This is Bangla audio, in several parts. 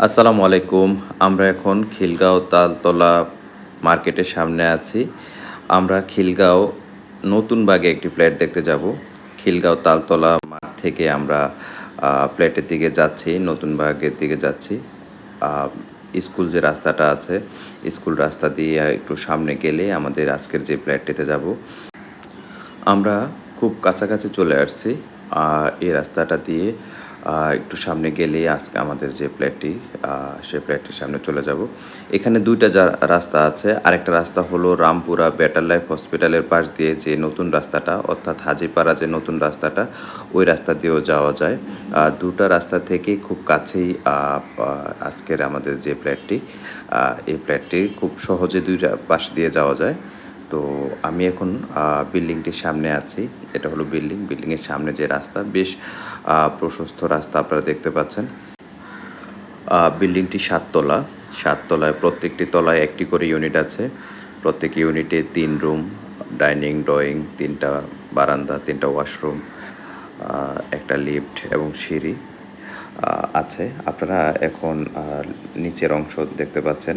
আসসালামু আলাইকুম। আমরা এখন খিলগাঁও তালতলা মার্কেটের সামনে আছি। আমরা খিলগাঁও নতুন বাগে একটি প্লেট দেখতে যাব। খিলগাঁও তালতলা মাঠ থেকে আমরা প্লেটের দিকে যাচ্ছি, নতুন বাগের দিকে যাচ্ছি। স্কুল যে রাস্তাটা আছে, স্কুল রাস্তা দিয়ে একটু সামনে গেলে আমাদের আজকের যে প্লেটটিতে যাব। আমরা খুব কাছাকাছি চলে আসছি। এই রাস্তাটা দিয়ে একটু সামনে গেলেই আজকে আমাদের যে প্লেটটি সে প্লেটটির সামনে চলে যাব। এখানে দুইটা যা রাস্তা আছে, আরেকটা রাস্তা হলো রামপুরা বেটার লাইফ হসপিটালের পাশ দিয়ে যে নতুন রাস্তাটা, অর্থাৎ হাজিপাড়া যে নতুন রাস্তাটা, ওই রাস্তা দিয়েও যাওয়া যায়। দুটা রাস্তা থেকে খুব কাছেই আজকের আমাদের যে প্লেটটি এই প্লেটটি খুব সহজে দুইটা পাশ দিয়ে যাওয়া যায়। তো আমি এখন বিল্ডিংটির সামনে আছি। এটা হলো বিল্ডিং। বিল্ডিংয়ের সামনে যে রাস্তা, বেশ প্রশস্ত রাস্তা আপনারা দেখতে পাচ্ছেন। বিল্ডিংটি সাততলা। সাততলায় প্রত্যেকটি তলায় একটি করে ইউনিট আছে। প্রত্যেক ইউনিটে তিন রুম, ডাইনিং, ড্রয়িং, তিনটা বারান্দা, তিনটা ওয়াশরুম একটা লিফট এবং সিঁড়ি আছে। আপনারা এখন নিচের অংশ দেখতে পাচ্ছেন।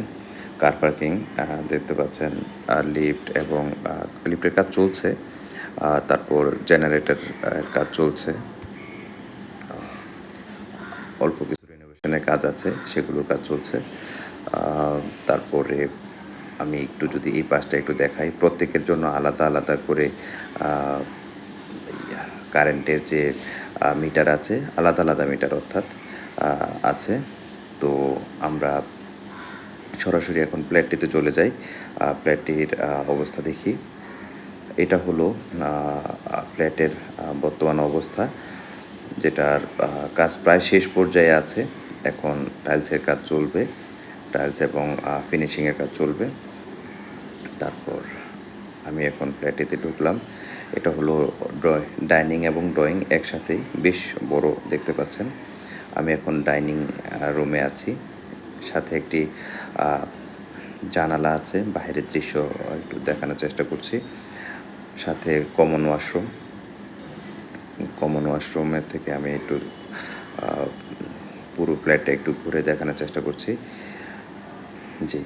কার পার্কিং দেখতে পাচ্ছেন লিফট এবং লিফটের কাজ চলছে তারপর জেনারেটর কাজ চলছে। অল্প কিছু রেনোভেশনের কাজ আছে, সেগুলোর কাজ চলছে। তারপরে আমি একটু যদি এই পাশটা একটু দেখাই, প্রত্যেকের জন্য আলাদা আলাদা করে কারেন্টের যে মিটার আছে, আলাদা আলাদা মিটার অর্থাৎ আছে। তো আমরা সরাসরি এখন প্লেটটিতে চলে যাই। আহ, প্লেটটির অবস্থা দেখি। এটা হলো প্লেটের বর্তমান অবস্থা যেটার কাজ প্রায় শেষ পর্যায়ে আছে। এখন টাইলসের কাজ চলবে টাইলস এবং ফিনিশিংয়ের কাজ চলবে। তারপর আমি এখন প্লেটেতে ঢুকলাম। এটা হলো ডাইনিং এবং ড্রয়িং একসাথেই বেশ বড় দেখতে পাচ্ছেন। আমি এখন ডাইনিং রুমে আছি। সাথে একটি জানালা আছে বাইরের দৃশ্য একটু দেখানোর চেষ্টা করছি। সাথে কমন ওয়াশরুম কমন ওয়াশরুমের থেকে আমি একটু পুরো প্লেটটা একটু ঘুরে দেখানোর চেষ্টা করছি। জি।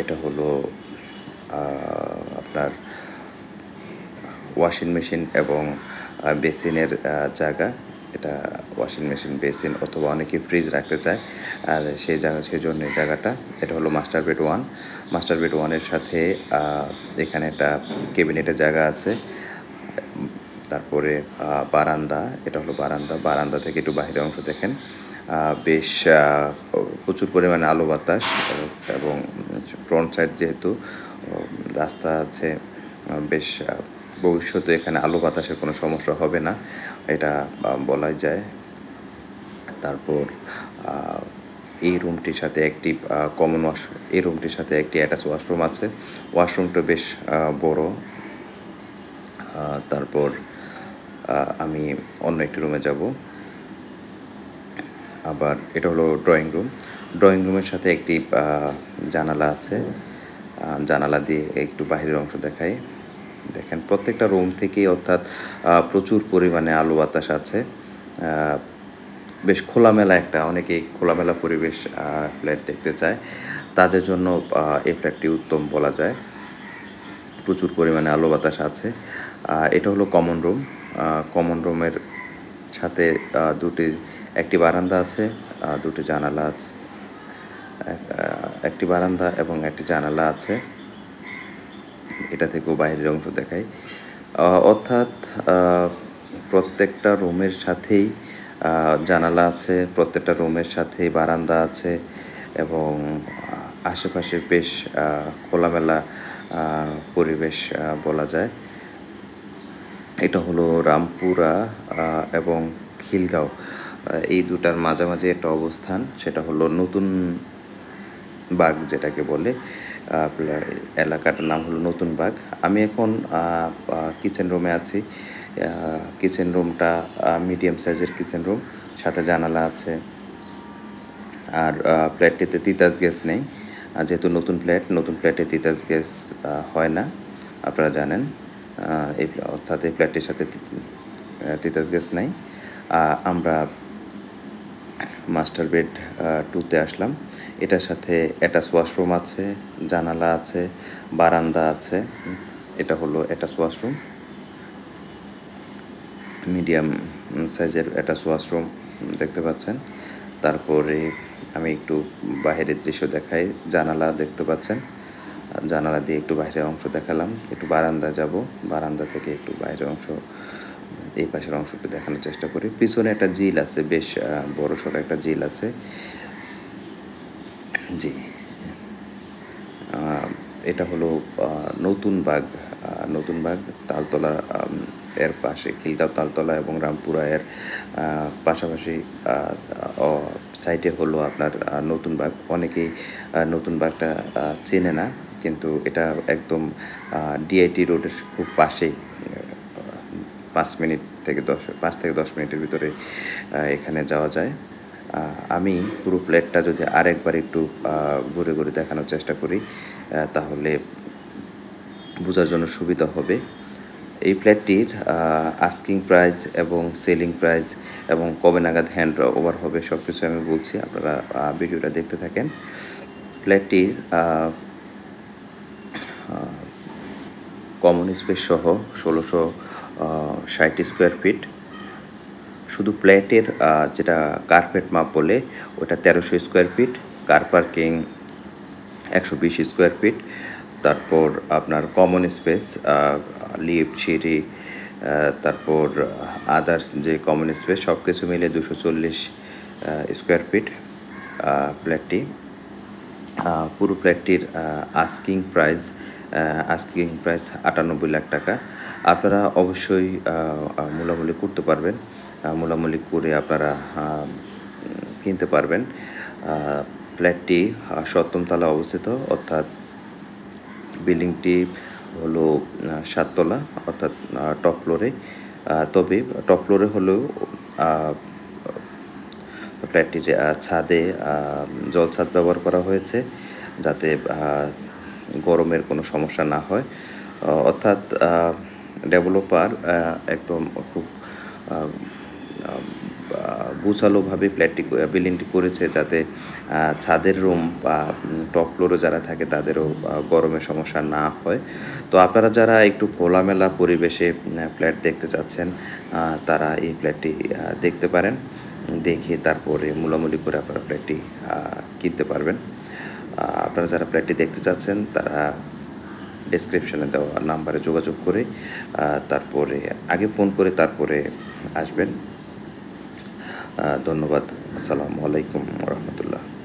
এটা হলো আপনার ওয়াশিং মেশিন এবং বেসিনের জায়গা। এটা ওয়াশিং মেশিন বেসিন অথবা অনেকে ফ্রিজ রাখতে চায়। আর সেই জায়গা, সেই জন্য জায়গাটা, এটা হলো master bed one master bed ওয়ানের সাথে এখানে একটা কেবিনেটের জায়গা আছে। তারপরে বারান্দা, এটা হলো বারান্দা। বারান্দা থেকে একটু বাইরের অংশ দেখেন। বেশ প্রচুর পরিমাণে আলো বাতাস এবং ফ্রন্ট সাইড যেহেতু রাস্তা আছে, বেশ, ভবিষ্যতে এখানে আলো বাতাসের কোনো সমস্যা হবে না। এটা বলাই যায়। তারপর এই রুমটির সাথে একটি কমন ওয়াশ এই রুমটির সাথে একটি অ্যাটাচ ওয়াশরুম আছে। ওয়াশরুমটা বেশ বড়। তারপর আমি অন্য একটি রুমে যাব। আবার এটা হলো ড্রয়িং রুম ড্রয়িং রুমের সাথে একটি জানালা আছে। জানালা দিয়ে একটু বাহিরের অংশ দেখাই। দেখেন, প্রত্যেকটা রুম থেকেই অর্থাৎ প্রচুর পরিমাণে আলো বাতাস আছে। বেশ খোলামেলা একটা, অনেকেই খোলামেলা পরিবেশ ফ্ল্যাট দেখতে চায়। তাদের জন্য এই ফ্ল্যাটটি উত্তম বলা যায়। প্রচুর পরিমাণে আলো বাতাস আছে। এটা হলো কমন রুম কমন রুমের সাথে দুটি একটি বারান্দা আছে দুটি জানালা আছে। একটি বারান্দা এবং একটি জানালা আছে। এটা থেকেও বাইরের অংশ দেখায় অর্থাৎ প্রত্যেকটা রুমের সাথেই জানালা আছে, প্রত্যেকটা রুমের সাথেই বারান্দা আছে এবং আশেপাশে বেশ খোলামেলা পরিবেশ বলা যায়। এটা হলো রামপুরা এবং খিলগাঁও। এই দুটার মাঝামাঝি একটা অবস্থান, সেটা হলো নতুন বাগ যেটাকে বলে। আপনার এলাকাটার নাম হলো নতুন বাগ আমি এখন কিচেন রুমে আছি। কিচেন রুমটা মিডিয়াম সাইজের কিচেন রুম সাথে জানালা আছে। আর ফ্ল্যাটটিতে তিতাস গ্যাস নেই। যেহেতু নতুন ফ্ল্যাট নতুন ফ্ল্যাটে তিতাস গ্যাস হয় না। আপনারা জানেন। এই, অর্থাৎ এই প্লেটটির সাথে তিতাস গ্যাস নেই। আমরা মাস্টার বেড টুতে আসলাম। এটার সাথে অ্যাটাচ ওয়াশরুম আছে, জানালা আছে, বারান্দা আছে। এটা হলো অ্যাটাচ ওয়াশরুম মিডিয়াম সাইজের অ্যাটাচ ওয়াশরুম দেখতে পাচ্ছেন। তারপরে আমি একটু বাইরের দৃশ্য দেখাই। জানালা দেখতে পাচ্ছেন। জানালা দিয়ে একটু বাইরের অংশ দেখালাম। একটু বারান্দা যাব। বারান্দা থেকে একটু বাইরের অংশ এই পাশের অংশটা দেখানোর চেষ্টা করি। পিছনে একটা জিল আছে, বেশ বড় সড়ো একটা ঝিল আছে। জি। এটা হলো নতুন বাঘ নতুন বাঘ, তালতলা এর পাশে খিলগাঁও তালতলা এবং রামপুরা এর পাশাপাশি সাইডে হলো আপনার নতুন বাঘ। অনেকেই নতুন বাঘটা চেনে না, কিন্তু এটা একদম ডিআইটি রোডের খুব পাশেই পাঁচ মিনিট থেকে দশ, পাঁচ থেকে দশ মিনিটের ভিতরে এখানে যাওয়া যায়। আমি পুরো প্লেটটা যদি আরেকবার একটু ঘুরে ঘুরে দেখানোর চেষ্টা করি তাহলে বোঝার জন্য সুবিধা হবে। এই প্লেটটির আস্কিং প্রাইস এবং সেলিং প্রাইস এবং কবে নাগাদ হ্যান্ড ওভার হবে সব কিছু আমি বলছি, আপনারা ভিডিওটা দেখতে থাকেন। প্লেটটির কমন স্পেস সহ ষোলোশো ষাট স্কোয়ার ফিট শুধু প্লেটের যেটা কার্পেট মাপ বলে ওটা তেরোশো স্কোয়ার ফিট কার পার্কিং একশো বিশ স্কোয়ার ফিট তারপর আপনার কমন স্পেস লিফট সিঁড়ি তারপর আদার্স যে কমন স্পেস সব কিছু মিলে দুশো চল্লিশ স্কোয়ার ফিট আহ, পুরো ফ্ল্যাটটির আস্কিং প্রাইস আস্কিং প্রাইস আটানব্বই লাখ টাকা। আপনারা অবশ্যই মূলামূলি করতে পারবেন। মূলামূলি করে আপনারা কিনতে পারবেন। ফ্ল্যাটটি আহ, সপ্তম তলা অবস্থিত অর্থাৎ বিল্ডিংটি হলো সাততলা অর্থাৎ টপ ফ্লোরে। তবে টপ ফ্লোরে হলেও ফ্ল্যাটটির ছাদে আহ, জল ছাদ ব্যবহার করা হয়েছে যাতে গরমের কোনো সমস্যা না হয়। অর্থাৎ ডেভেলপার একদম খুব গুছালোভাবে ফ্ল্যাটটি বিল্ডিংটি করেছে যাতে ছাদের রুম বা টপ ফ্লোরে যারা থাকে তাদেরও গরমের সমস্যা না হয়। তো আপনারা যারা একটু খোলামেলা পরিবেশে ফ্ল্যাট দেখতে চাচ্ছেন তারা এই ফ্ল্যাটটি দেখতে পারেন। দেখে তারপরে মূলামূলি করে আপনারা ফ্ল্যাটটি কিনতে পারবেন। আপনারা যারা ফ্ল্যাটটি দেখতে চাচ্ছেন, তারা ডেসক্রিপশনে দেওয়া নাম্বারে যোগাযোগ করে তারপরে আগে ফোন করে তারপরে আসবেন। ধন্যবাদ। আসসালামু আলাইকুম রহমতুল্লাহ।